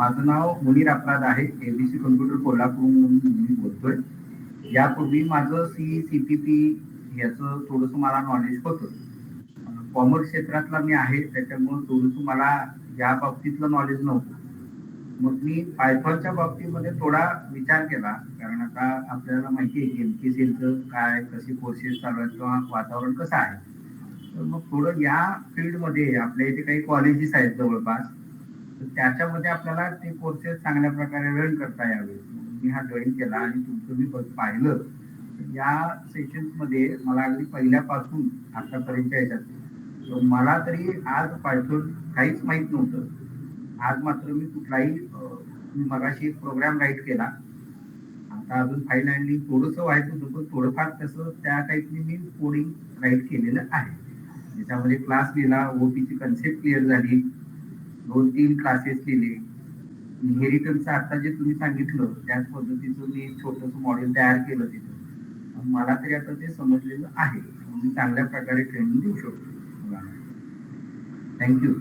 माझं नाव मुनीर अपराध आहे एबीसी कम्प्युटर कोल्हापूर मी बोलतोय. यापूर्वी माझं सी सी पी पी याचं थोडंसं मला नॉलेज होतं. कॉमर्स क्षेत्रातला मी आहे त्याच्यामुळे थोडंसं मला या बाबतीतलं नॉलेज नव्हतं. मग मी पायथॉनच्या बाबतीमध्ये थोडा विचार केला कारण आता आपल्याला माहिती आहे की एम पी सीचं काय कसे कोर्सेस चालू आहेत किंवा वातावरण कसं आहे. तर मग थोडं या फील्डमध्ये आपल्या इथे काही कॉलेजेस आहेत जवळपास त्याच्यामध्ये आपल्याला ते कोर्सेस चांगल्या प्रकारे रन करता यावे. मी हा जॉईन केला आणि तुमचं मी पाहिलं. तर या सेशन्समध्ये मला अगदी पहिल्यापासून आतापर्यंत याच्यात तर मला तरी आज पायथोन काहीच माहीत नव्हतं. आज मात्र मी कुठलाही मी मगाशी एक प्रोग्राम राईट केला. आता अजून फाईल हँडलिंग थोडंसं व्हायचं होतं पण थोडंफार तसं त्या टाईपने मी कोडिंग राईट केलेलं आहे. त्याच्यामध्ये क्लास गेला ओपीची कन्सेप्ट क्लिअर झाली. दोन तीन क्लासेस लिहिले इनहेरिटन्सचं आता जे तुम्ही सांगितलं त्याच पद्धतीचं मी छोटंसं मॉडेल तयार केलं तिथं. मला तरी आता ते समजलेलं आहे. मी चांगल्या प्रकारे ट्रेनिंग देऊ शकतो. थँक्यू